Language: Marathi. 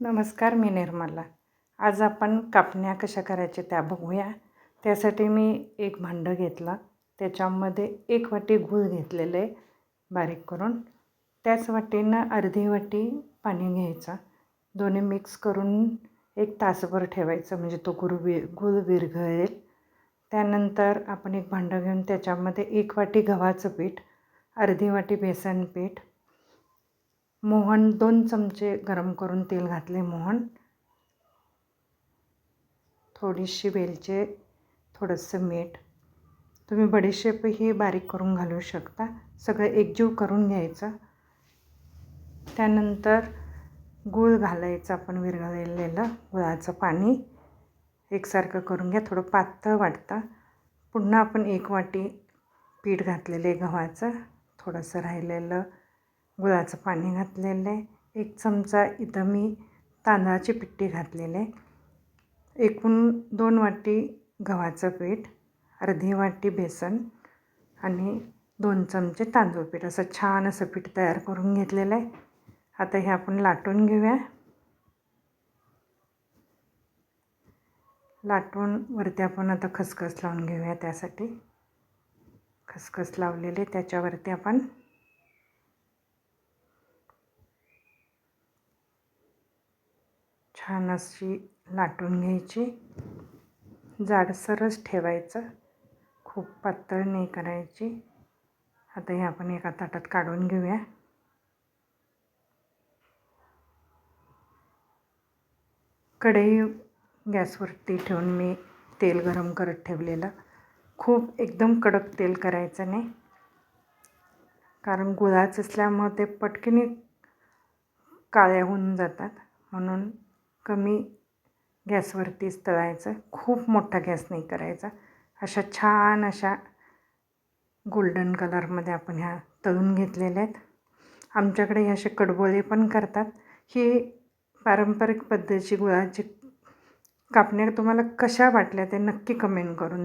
नमस्कार मी निर्मला. आज आपण कापण्या कशा करायच्या त्या बघूया. त्यासाठी मी एक भांडं घेतलं. त्याच्यामध्ये एक वाटी गूळ घेतलेलं आहे बारीक करून. त्याच वाटीनं अर्धी वाटी पाणी घ्यायचं. दोन्ही मिक्स करून एक तासभर ठेवायचं म्हणजे तो गुळ वि गुळ विरघळेल. त्यानंतर आपण एक भांडं घेऊन त्याच्यामध्ये एक वाटी गव्हाचं पीठ अर्धी वाटी बेसन पीठ मोहन दोन चमचे गरम करून तेल घातले मोहन. थोडीशी वेलचे थोडंसं मीठ. तुम्ही बडीशेपही बारीक करून घालू शकता. सगळं एकजीव करून घ्यायचं. त्यानंतर गूळ घालायचं आपण विरघळलेलं गुळाचं पाणी. एकसारखं करून घ्या. थोडं पातळ वाटतं. पुन्हा आपण एक वाटी पीठ घातलेलं आहे गव्हाचं. थोडंसं राहिलेलं गुळाचं पाणी घातलेलं आहे. एक चमचा इथं मी तांदळाची पिट्टी घातलेली आहे. एकूण दोन वाटी गव्हाचं पीठ अर्धी वाटी बेसन आणि दोन चमचे तांदूळ पीठ. असं छान असं पीठ तयार करून घेतलेलं आहे. आता हे आपण लाटून घेऊया. लाटून वरती आपण आता खसखस लावून घेऊया त्यासाठी. खसखस लावलेले त्याच्यावरती आपण छान अशी लाटून घ्यायची. जाडसरच ठेवायचं. खूप पातळ नाही करायची. आता हे आपण एका ताटात काढून घेऊया. कढई गॅसवरती ठेवून मी तेल गरम करत ठेवलेलं. खूप एकदम कडक तेल करायचं नाही. कारण गुळाच असल्यामुळे ते पटकन काळ्या होऊन जातात. म्हणून कमी गॅसवरतीच तळायचं. खूप मोठा गॅस नाही करायचा. अशा छान अशा गोल्डन कलरमध्ये आपण ह्या तळून घेतलेल्या आहेत. आमच्याकडे हे असे कडबोळे पण करतात. ही पारंपरिक पद्धतीची गुळाची कापण्या तुम्हाला कशा वाटल्या ते नक्की कमेंट करून